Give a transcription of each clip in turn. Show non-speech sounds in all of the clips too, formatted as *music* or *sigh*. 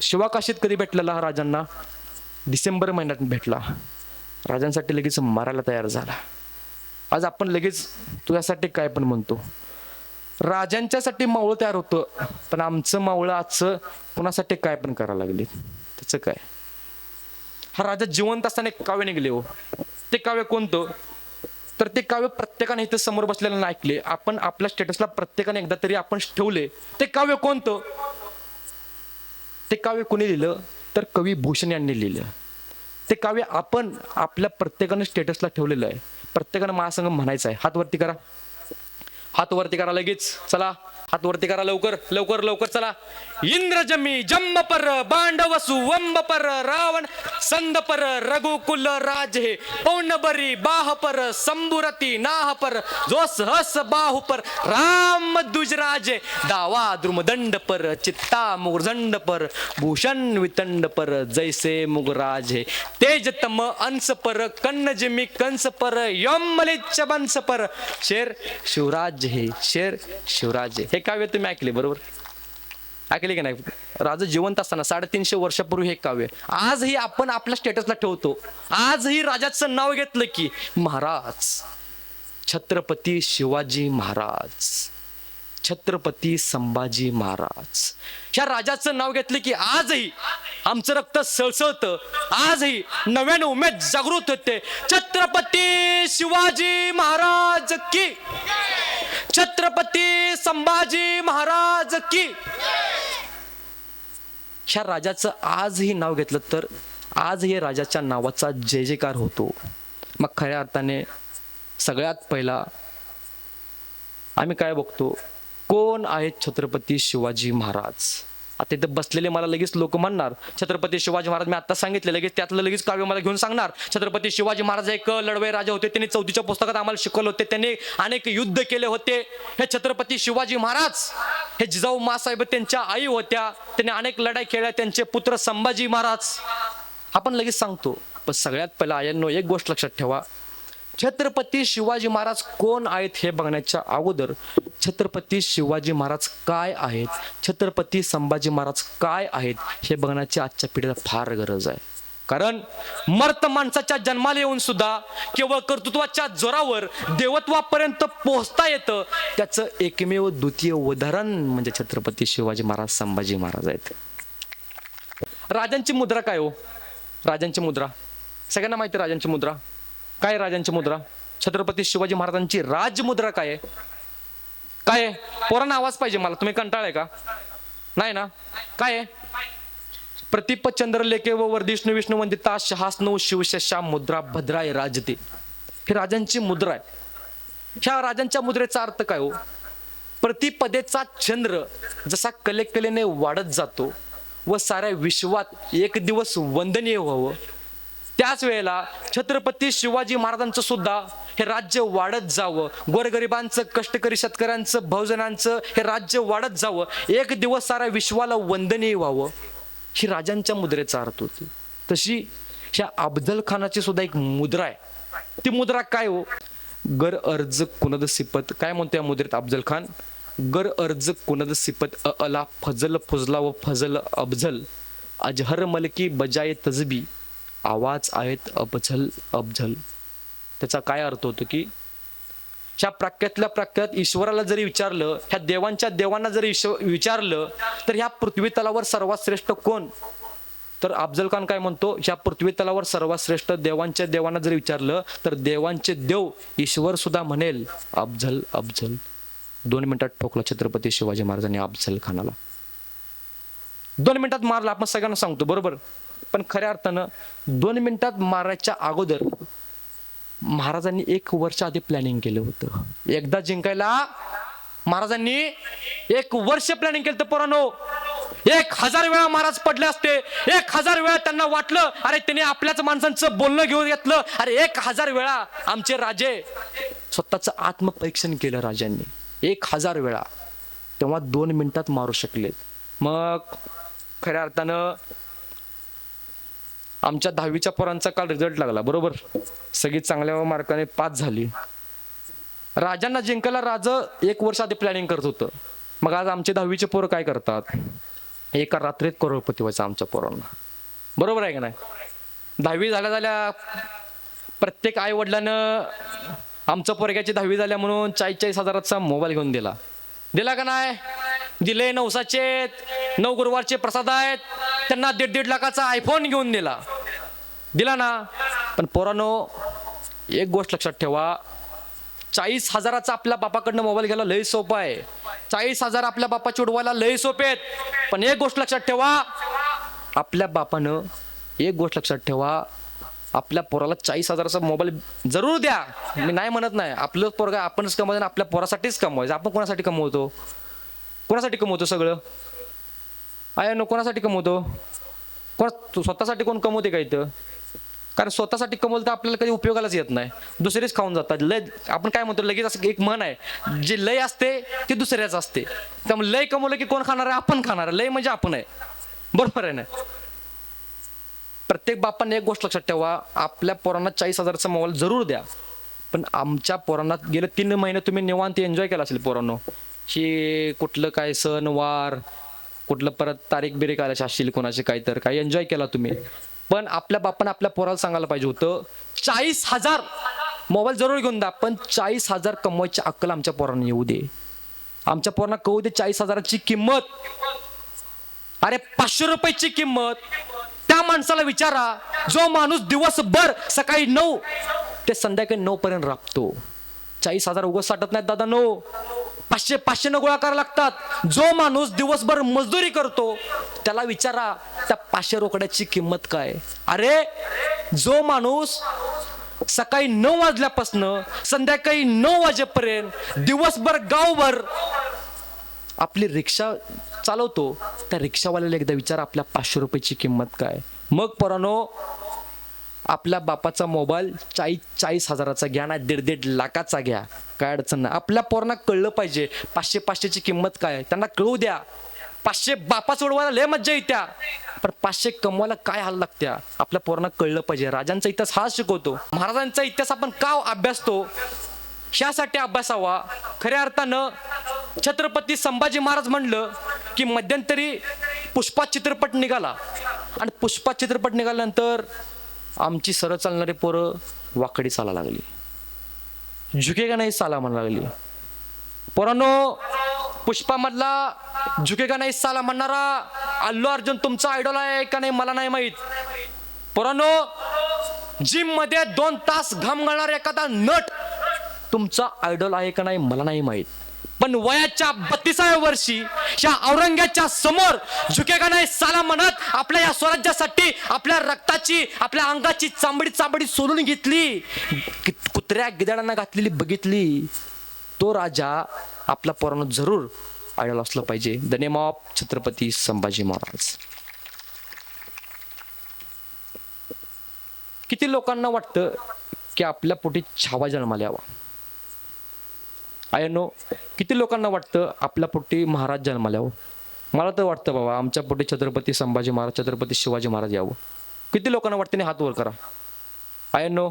शिवाकाशीत कधी भेटलेला हा राजांना? डिसेंबर महिन्यात भेटला. राजांसाठी लगेच मारायला तयार झाला. आज आपण लगेच तुझ्यासाठी काय पण म्हणतो. राजांच्यासाठी मावळं तयार होतं पण आमचं मावळं आजचं कुणासाठी काय पण करायला लागले? त्याचं काय? हा राजा जिवंत असताना एक काव्य निघले हो. ते काव्य कोणतं? तर ते काव्य प्रत्येकाने इथं समोर बसलेलं ऐकले. आपण आपल्या स्टेटसला प्रत्येकाने एकदा तरी आपण ठेवले. ते काव्य कोणतं? ते काव्य कोणी लिहिलं? तर कवी भूषण यांनी लिहिलं. ते काव्य आपण आपल्या प्रत्येकानं स्टेटसला ठेवलेलं आहे. प्रत्येकानं महासंघ म्हणायचं आहे. हात वरती करा. हात वरती करा लगेच. चला. हात वरती करा लवकर लवकर लवकर चला इंद्रजमी जम्बपर बांडवसु वंबपर रावण संदपर रघुकुल राज हे पौर्णबरी बाहपर संबुरती नाहपर जो सहस बाहुपर राम दुजराज दावा द्रुमदंड पर चित्ता मुगदंड पर भूषण वितंड पर जैसे मुगराज हे तेज तम अंस पर कन्नजमी कंस पर यमलिच्छ बंस पर शेर शिवराज हे शेर शिवराज हे. काव्य तुम्ही ऐकले बरोबर? ऐकले की नाही? राजा जिवंत असताना साडेतीनशे वर्षापूर्वी हे काव्य. आजही आपण आपल्या स्टेटसला ठेवतो. आजही राजाचं नाव घेतलं की महाराज छत्रपती शिवाजी महाराज छत्रपती संभाजी महाराज. ह्या राजाचं नाव घेतलं की आजही आमचं रक्त सळसळतं. आजही नव्याने उमेद जागृत होते. छत्रपती शिवाजी महाराज की छत्रपती संभाजी महाराज की. ह्या राजाचं आजही नाव घेतलं तर आज हे राजाच्या नावाचा जय जयकार होतो. मग खऱ्या अर्थाने सगळ्यात पहिला आम्ही काय बघतो? कोण आहेत छत्रपती शिवाजी महाराज? आता इथं बसलेले मला लगेच लोक म्हणणार छत्रपती शिवाजी महाराज मी आता सांगितले लगेच त्यातलं लगेच काव्य मला घेऊन सांगणार. छत्रपती शिवाजी महाराज एक लढवे राजा होते त्यांनी चौथीच्या पुस्तकात आम्हाला शिकवले होते त्यांनी अनेक युद्ध केले होते. हे छत्रपती शिवाजी महाराज हे जिजाऊ मासाहेब त्यांच्या आई होत्या त्यांनी अनेक लढाई केल्या त्यांचे पुत्र संभाजी महाराज. आपण लगेच सांगतो पण सगळ्यात पहिला आयांनो एक गोष्ट लक्षात ठेवा छत्रपती शिवाजी महाराज कोण आहेत हे बघण्याच्या अगोदर छत्रपती शिवाजी महाराज काय आहेत? छत्रपती संभाजी महाराज काय आहेत हे बघण्याची आजच्या पिढीला फार गरज आहे. कारण मर्त माणसाच्या जन्माला येऊन सुद्धा केवळ कर्तृत्वाच्या जोरावर देवत्वापर्यंत पोहोचता येतं. त्याचं एकमेव द्वितीय उदाहरण म्हणजे छत्रपती शिवाजी महाराज संभाजी महाराज आहेत. राजांची मुद्रा काय हो? राजांची मुद्रा. सगळ्यांना माहिती राजांची मुद्रा? काय राजांची मुद्रा? छत्रपती शिवाजी महाराजांची राजमुद्रा काय आहे? काय आहे? पोरांना आवाज पाहिजे मला. तुम्ही कंटाळ का? नाही ना? काय आहे? प्रतिप चंद्र लेखे व वर्धिष्णू विष्णू वंदिता शहासनऊ शिवशशा मुद्रा भद्राय राजते. ही राजांची मुद्रा आहे. ह्या राजांच्या मुद्रेचा अर्थ काय हो? प्रतिपदेचा चंद्र जसा कलेकलेने वाढत जातो व साऱ्या विश्वात एक दिवस वंदनीय व्हावं. त्याच वेळेला छत्रपती शिवाजी महाराजांचं सुद्धा हे राज्य वाढत जावं. गोरगरिबांचं कष्टकरी शेतकऱ्यांचं बहुजनांचं हे राज्य वाढत जावं. एक दिवस साऱ्या विश्वाला वंदनीय व्हावं. ही राजांच्या मुद्रेचा अर्थ होती. तशी ह्या अफजल खानाची सुद्धा एक मुद्रा आहे. ती मुद्रा काय हो? गर अर्ज कुनद सिपत. काय म्हणतो या मुद्रेत अफजल खान? गर अर्ज कुनद सिपत अला फजल फुजला व फजल अफजल अजहर मलकी बजाय तजबी. आवाज आहेत अबझल अबझल. त्याचा काय अर्थ होतो की ह्या प्राक्यातल्या प्राक्यात ईश्वराला जरी विचारलं ह्या देवांच्या देवांना जरी विचारलं तर ह्या पृथ्वी तलावर सर्वात श्रेष्ठ कोण? तर अफजल खान काय म्हणतो ह्या पृथ्वी तलावर सर्वात श्रेष्ठ देवांच्या देवांना जरी विचारलं तर देवांचे देव ईश्वर सुद्धा म्हणेल अफजल अफजल दोन मिनिटात ठोकला छत्रपती शिवाजी महाराजांनी अफजल खानाला. दोन मिनिटात मारला आपण सगळ्यांना सांगतो बरोबर? पण खऱ्या अर्थानं दोन मिनिटात मारायच्या अगोदर महाराजांनी एक वर्ष आधी प्लॅनिंग केलं होतं. एकदा जिंकायला महाराजांनी एक वर्ष प्लॅनिंग केलं तर पोरानो. एक हजार वेळा महाराज पडले असते. एक हजार वेळा त्यांना वाटलं अरे त्यांनी आपल्याच माणसांचं बोलणं घेऊन घेतलं. अरे एक हजार वेळा आमचे राजे स्वतःचं आत्मपरीक्षण केलं राजांनी. एक हजार वेळा. तेव्हा दोन मिनिटात मारू शकलेत. मग खऱ्या अर्थानं आमच्या दहावीच्या पोरांचा काल रिझल्ट लागला बरोबर? सगळी चांगल्या मार्काने पास झाली. राजांना जिंकायला राज एक वर्ष आधी प्लॅनिंग करत होतं. मग आज आमचे दहावीचे पोरं काय करतात? एका रात्रीत करोडपती व्हायचं आमच्या पोरांना. बरोबर आहे का नाही? दहावी झाल्या झाल्या प्रत्येक आई वडिलानं आमचं पोरग्याची दहावी झाल्या म्हणून चाळीस चाळीस हजाराचा मोबाईल घेऊन दिला. दिला का नाही? म्हणजे दिले नवसाचे नऊ गुरुवारचे प्रसाद आहेत त्यांना दीड दीड लाखाचा आयफोन घेऊन दिला. दिला ना? पण पोरानो एक गोष्ट लक्षात ठेवा. चाळीस हजाराचा आपल्या बापाकडनं मोबाईल घ्यायला लय सोपं आहे. चाळीस हजार आपल्या बापाची उडवायला लय सोपे आहेत. पण एक गोष्ट लक्षात ठेवा. आपल्या बापानं एक गोष्ट लक्षात ठेवा. आपल्या पोराला चाळीस हजाराचा मोबाईल जरूर द्या. मी नाही म्हणत नाही. आपलं पोरगा आपणच कमवायचं आपल्या पोरासाठीच कमवायचं. आपण कोणासाठी कमवतो? कोणासाठी कमवतो सगळं? आयानो कोणासाठी कमवतो? कोण स्वतःसाठी कोण कमवते का इथं? कारण स्वतःसाठी कमवलं तर आपल्याला कधी उपयोगालाच येत नाही. दुसरेच खाऊन जातात. लय आपण काय म्हणतो लगेच असं एक म्हण आहे. जे लय असते ते दुसऱ्याच असते. त्यामुळे लय कमवलं की कोण खाणार आहे? आपण खाणार आहे. लय म्हणजे आपण आहे. बरोबर आहे ना? प्रत्येक बापाने एक गोष्ट लक्षात ठेवा. आपल्या पोरांना चाळीस हजारचा मोबाईल जरूर द्या. पण आमच्या पोरांना गेले तीन महिने तुम्ही निवांत एन्जॉय केला असेल पोरांनो. हे कुठलं काय सण वार कुठलं परत तारीख बिरीक आल्या असतील कोणाचे काही तर काही एन्जॉय केला तुम्ही. पण आपल्या बापानं आपल्या पोराला सांगायला पाहिजे होतं चाळीस हजार मोबाईल जरूर घेऊन द्या पण चाळीस हजार कमवायची अक्कल आमच्या पोरांना येऊ दे. आमच्या पोरांना कळू दे चाळीस हजाराची किंमत. अरे पाचशे रुपयाची किंमत. त्या माणसाला विचारा जो माणूस दिवसभर सकाळी नऊ ते संध्याकाळी नऊ पर्यंत राबतो. चाळीस हजार उगस साठत नाहीत दादा नो पाचशे पाचशे न गोळा करायला लागतात. जो माणूस दिवसभर मजदुरी करतो त्याला विचारा त्या पाचशे रोकड्याची किंमत काय? अरे जो माणूस सकाळी नऊ वाजल्यापासनं संध्याकाळी नऊ वाजेपर्यंत दिवसभर गावभर आपली रिक्षा चालवतो त्या रिक्षावाल्याला एकदा विचार आपल्या पाचशे रुपयाची किंमत काय? मग पोरानो आपल्या बापाचा मोबाईल चाळीस चाळीस हजाराचा घ्या ना दीड दीड लाखाचा घ्या. काय अडचण नाही. आपल्या पोरांना कळलं पाहिजे पाचशे पाचशेची किंमत काय आहे, त्यांना कळू द्या. पाचशे बापा सोडवायला लय मज्जा येत्या. पण पाचशे कमवायला काय हाल लागत्या? आपल्या पोरांना कळलं पाहिजे. राजांचा इतिहास हा शिकवतो. महाराजांचा इतिहास आपण का अभ्यासतो? ह्यासाठी अभ्यासावा. खऱ्या अर्थानं छत्रपती संभाजी महाराज म्हणलं की मध्यंतरी पुष्पा चित्रपट निघाला. आणि पुष्पा चित्रपट निघाल्यानंतर आमची सरळ चालणारी पोरं वाकडी चाला लागली. झुकेगा नाही साला म्हणा लागली. पोरांनो पुष्पामधला झुकेगा नाही साला म्हणणारा अल्लू अर्जुन तुमचा आयडॉल आहे का नाही मला नाही माहीत. पोरांनो जिममध्ये दोन तास घाम घालणार एखादा नट तुमचा आयडॉल आहे का नाही मला नाही माहीत. पण वयाच्या बत्तीसाव्या वर्षी या औरंग्याच्या समोर झुकेगा नाही साला म्हणत आपल्या या स्वराज्यासाठी आपल्या रक्ताची आपल्या अंगाची चांबडी चांबडी सोडून घेतली. कुत्र्या गिदाडांना घातलेली बघितली. तो राजा आपला पोरांनो जरूर आढळला असलं पाहिजे. The name of Chhatrapati Sambhaji Maharaj. किती लोकांना वाटतं की आपल्या पोटी छावा जन्माला यावा? आय नो किती लोकांना वाटतं आपल्या पोटी महाराज जन्माल्यावं मला तर वाटतं बाबा आमच्या पोटी छत्रपती संभाजी महाराज छत्रपती शिवाजी महाराज यावं. किती लोकांना वाटतं नाही हात वर करा? आय नो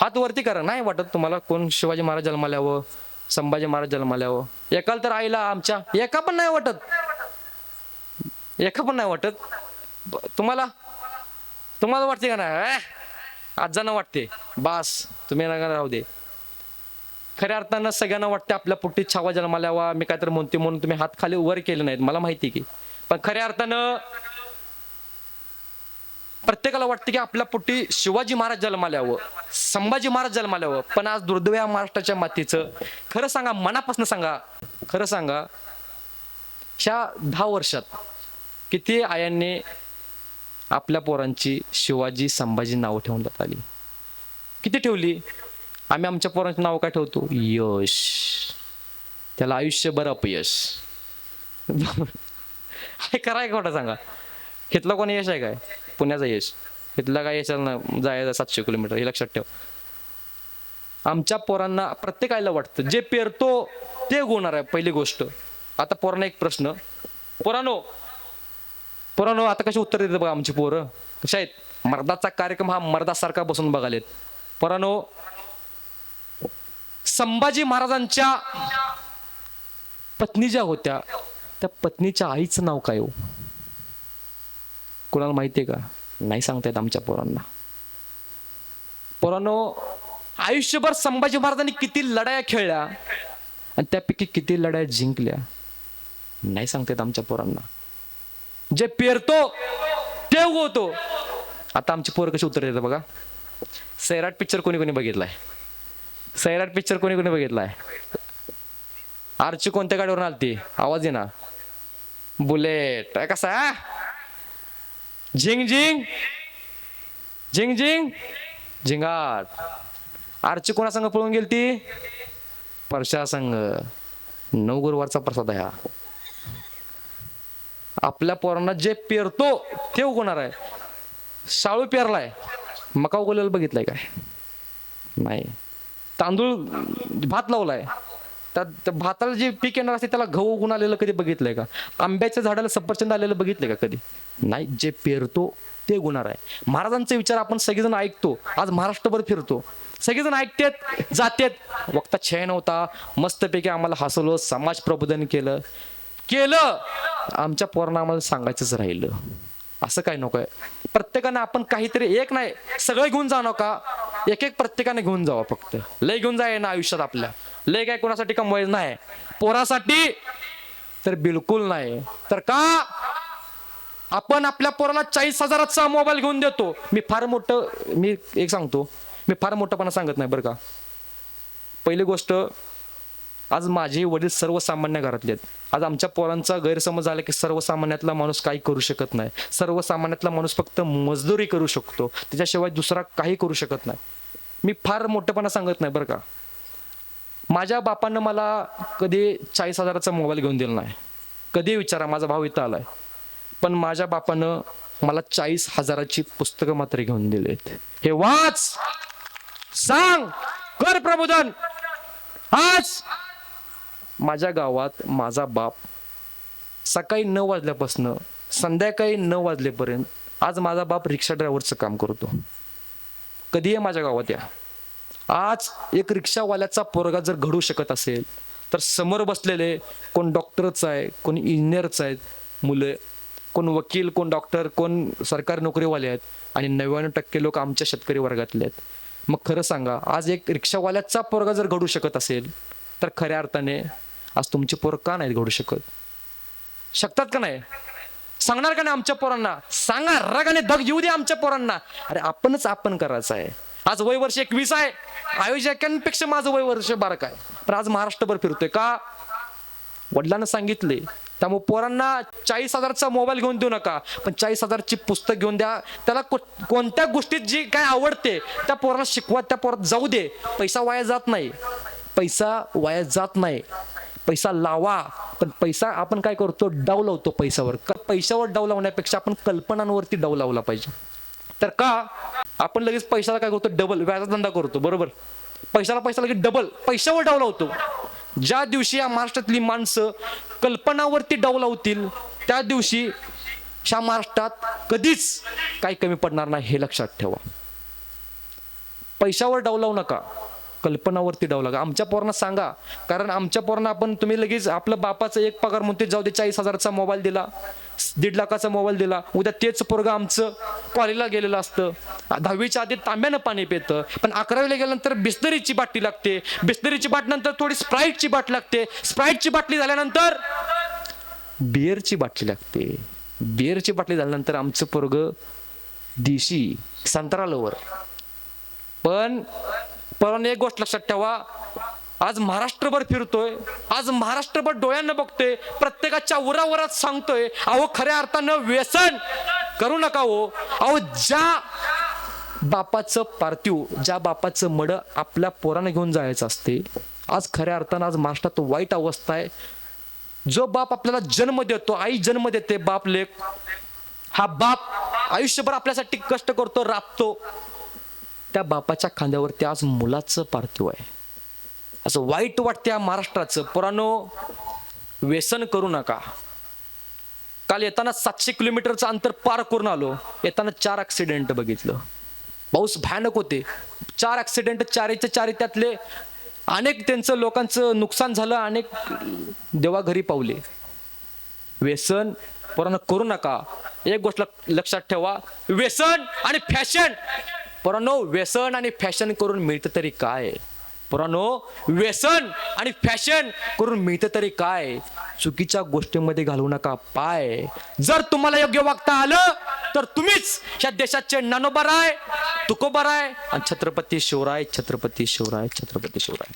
हात वरती करा. नाही वाटत तुम्हाला कोण शिवाजी महाराज जन्माला यावं संभाजी महाराज जन्माला एकाला तर आईला आमच्या. एका पण नाही वाटत. एका पण नाही वाटत. तुम्हाला? तुम्हाला वाटते का नाही? आजांना वाटते. बास तुम्ही राहू दे. खऱ्या अर्थानं सगळ्यांना वाटते आपल्या पोटी छावा जन्माला यावा मी काहीतरी म्हणते म्हणून तुम्ही हात खाली वर केले नाहीत मला माहिती की. पण खऱ्या अर्थानं प्रत्येकाला वाटतं की आपल्या पोटी शिवाजी महाराज जन्माला यावं संभाजी महाराज जन्माला यावं पण आज दुर्दैव या महाराष्ट्राच्या मातीचं. खरं सांगा मनापासून सांगा खरं सांगा ह्या दहा वर्षात किती आयांनी आपल्या पोरांची शिवाजी संभाजी नावं ठेवण्यात आली? किती ठेवली? आम्ही आमच्या पोरांचं नाव काय ठेवतो? यश. त्याला आयुष्यभर अपयश. *laughs* हे कराय खोटं सांगा? इथलं कोणी यश आहे काय? पुण्याचं यश. इथलं काय यश ना जायचं सातशे किलोमीटर हे लक्षात ठेव. आमच्या पोरांना प्रत्येकाला वाटतं जे पेरतो ते होणार आहे पहिली गोष्ट. आता पोरांना एक प्रश्न. पोरानो पोरानो आता कशी उत्तर देते बघा आमची पोरं? कशा आहेत? मर्दाचा कार्यक्रम हा मर्दासारखा बसून बघालेत. पोरानो संभाजी महाराजांच्या पत्नी ज्या होत्या त्या पत्नीच्या आईचं नाव काय हो? कोणाला माहिती आहे का? नाही सांगता येत आमच्या पोरांना. पोरांनो आयुष्यभर संभाजी महाराजांनी किती लढाया खेळल्या आणि त्यापैकी किती लढाया जिंकल्या नाही सांगता येत आमच्या पोरांना. जे पेरतो ते उगवतो. आता आमची पोरं कशी उत्तर देतात बघा. सैराट पिक्चर कोणी कोणी बघितलाय? सैराट पिक्चर कोणी कोणी बघितलाय? आरची कोणत्या गाडीवरून आलती? आवाज येणार बुलेट कसा आहे, झिंग झिंग. झिंग झिंग. झिंगाट. आरची कोणा संघ पळून गेली ती परशा संघ. नऊ गुरुवारचा प्रसाद आहे हा. आपल्या पोरांना जे पेरतो ते उगवणार आहे. शाळू पेरलाय. मका उगवलेलं बघितलंय काय? नाही. तांदूळ भात लावलाय. तर त्या भाताला जे पीक येणार असते त्याला गहू उगून आलेलं कधी बघितलंय का? आंब्याच्या झाडाला सफरचंद आलेलं बघितलंय का कधी? नाही जे पेरतो ते गुणार आहे. महाराजांचे विचार आपण सगळेजण ऐकतो. आज महाराष्ट्रभर फिरतो. सगळेजण ऐकतेत जातेत. वक्ता छय नव्हता. मस्तपैकी आम्हाला हसवलं समाज प्रबोधन केलं. केलं. आमच्या पोरांना आम्हाला सांगायचंच राहिलं. असं काय नकोय. प्रत्येकानं आपण काहीतरी एक नाही सगळं घेऊन जा का एक एक प्रत्येकाने घेऊन जावं फक्त. लय घेऊन जाय ना आयुष्यात आपल्या. लय काय कोणासाठी कमवायचं नाही. पोरासाठी तर बिलकुल नाही. तर का? आपण आपल्या पोराला चाळीस हजाराचा मोबाईल घेऊन देतो. मी फार मोठं मी एक सांगतो. मी फार मोठंपणा सांगत नाही बरं का. पहिली गोष्ट आज माझे वडील सर्वसामान्य घरातले आहेत. आज आमच्या पोरांचा गैरसमज झाला की सर्वसामान्यातला माणूस काही करू शकत नाही. सर्वसामान्यातला माणूस फक्त मजदुरी करू शकतो. त्याच्याशिवाय दुसरा काही करू शकत नाही. मी फार मोठेपणा सांगत नाही बरं का. माझ्या बापानं मला कधी चाळीस हजाराचा मोबाईल घेऊन दिला नाही. कधी विचारा माझा भाऊ इथं आलाय. पण माझ्या बापानं मला चाळीस हजाराची पुस्तकं मात्र घेऊन दिलेत. हे वाच सांग कर प्रबोधन. आज माझ्या गावात माझा बाप सकाळी नऊ वाजल्यापासनं संध्याकाळी नऊ वाजलेपर्यंत आज माझा बाप रिक्षा ड्रायव्हरचं काम करतो. कधी आहे माझ्या गावात या. आज एक रिक्षावाल्याचा पोरगा जर घडू शकत असेल तर समोर बसलेले कोण डॉक्टरच आहे कोण इंजिनियरच आहेत मुलं कोण वकील कोण डॉक्टर कोण सरकारी नोकरीवाले आहेत आणि नव्याण्णव टक्के लोक आमच्या शेतकरी वर्गातले आहेत. मग खरं सांगा आज एक रिक्षावाल्याचा पोरगा जर घडू शकत असेल तर खऱ्या अर्थाने आज तुमचे पोरं का नाहीत घडू शकत? शकतात का नाही? सांगणार का नाही आमच्या पोरांना? सांगा रगाने धग येऊ दे आमच्या पोरांना. अरे आपणच आपण करायचं आहे. आज वय वर्ष एकवीस आहे. आयोजकांपेक्षा माझं वय वर्ष बारक आहे. पण आज महाराष्ट्रभर फिरतोय का? वडिलांना सांगितले. त्यामुळे पोरांना चाळीस हजारचा मोबाईल घेऊन देऊ नका. पण चाळीस हजारची पुस्तक घेऊन द्या. त्याला कोणत्या गोष्टीत जी काय आवडते त्या पोराला शिकवा त्या पोरात जाऊ दे. पैसा वाया जात नाही. पैसा वाया जात नाही. पैसा लावा. पण पैसा आपण काय करतो? डाव लावतो पैशावर. पैशावर डाव लावण्यापेक्षा आपण कल्पनांवरती डावलावला पाहिजे. तर का? आपण लगेच पैशाला काय करतो? डबल व्याजाचा धंदा करतो. बरोबर? पैशाला पैसा लगेच डबल पैशावर डावलावतो ज्या दिवशी या महाराष्ट्रातली माणसं कल्पनावरती डावलावतील त्या दिवशी ह्या महाराष्ट्रात कधीच काही कमी पडणार नाही हे लक्षात ठेवा. पैशावर डावलावू नका. कल्पनावरती डाव लागा. आमच्या पोरांना सांगा. कारण आमच्या पोरांना आपण तुम्ही लगेच आपलं बापाचं एक पगार म्हणते जाऊ दे चाळीस हजाराचा मोबाईल दिला दीड लाखाचा मोबाईल दिला. उद्या तेच पोरगा आमचं कॉलेजला गेलेलं असतं. दहावीच्या आधी तांब्यानं पाणी पितं. पण अकरावीला गेल्यानंतर बिस्लरीची बाटली लागते. बिस्लरीची बाट नंतर थोडी स्प्राईटची बाट लागते. स्प्राईटची बाटली झाल्यानंतर बिअरची बाटली लागते. बिअरची बाटली झाल्यानंतर आमचं पोरग देशी संत्रालोवर पण पण एक गोष्ट लक्षात ठेवा. आज महाराष्ट्रभर फिरतोय. आज महाराष्ट्रभर डोळ्यांना बघतोय. प्रत्येकाच्या उरावरात सांगतोय अहो खऱ्या अर्थानं व्यसन करू नका हो. अहो ज्या बापाचं पार्थिव ज्या बापाचं मड आपल्या पोरानं घेऊन जायचं असते आज खऱ्या अर्थानं आज महाराष्ट्रात वाईट अवस्था आहे. जो बाप आपल्याला जन्म देतो आई जन्म देते बाप लेख हा बाप आयुष्यभर आपल्यासाठी कष्ट करतो राबतो. त्या बापाच्या खांद्यावरती आज मुलाचं पार्थिव आहे. असं वाईट वाटतं या महाराष्ट्राचं. पुरानो व्यसन करू नका. काल येताना सातशे किलोमीटरचं अंतर पार करून आलो. येताना चार ऍक्सिडेंट बघितलं. पाऊस भयानक होते. चार ऍक्सिडेंट चारीच्या चारी त्यातले अनेक त्यांचं लोकांचं नुकसान झालं अनेक देवा घरी पावले. व्यसन पुराण करू नका. एक गोष्ट लक्षात ठेवा. व्यसन आणि फॅशन पोरांनो व्यसन आणि फॅशन करून मिळतं तरी काय? पोरांनो व्यसन आणि फॅशन करून मिळतं तरी काय? चुकीच्या गोष्टीमध्ये घालवू नका. पाय. जर तुम्हाला योग्य वागता आलं तर तुम्हीच या देशाचे नानोबर आहे तुकोबर आहे आणि छत्रपती शिवराय छत्रपती शिवराय छत्रपती शिवराय.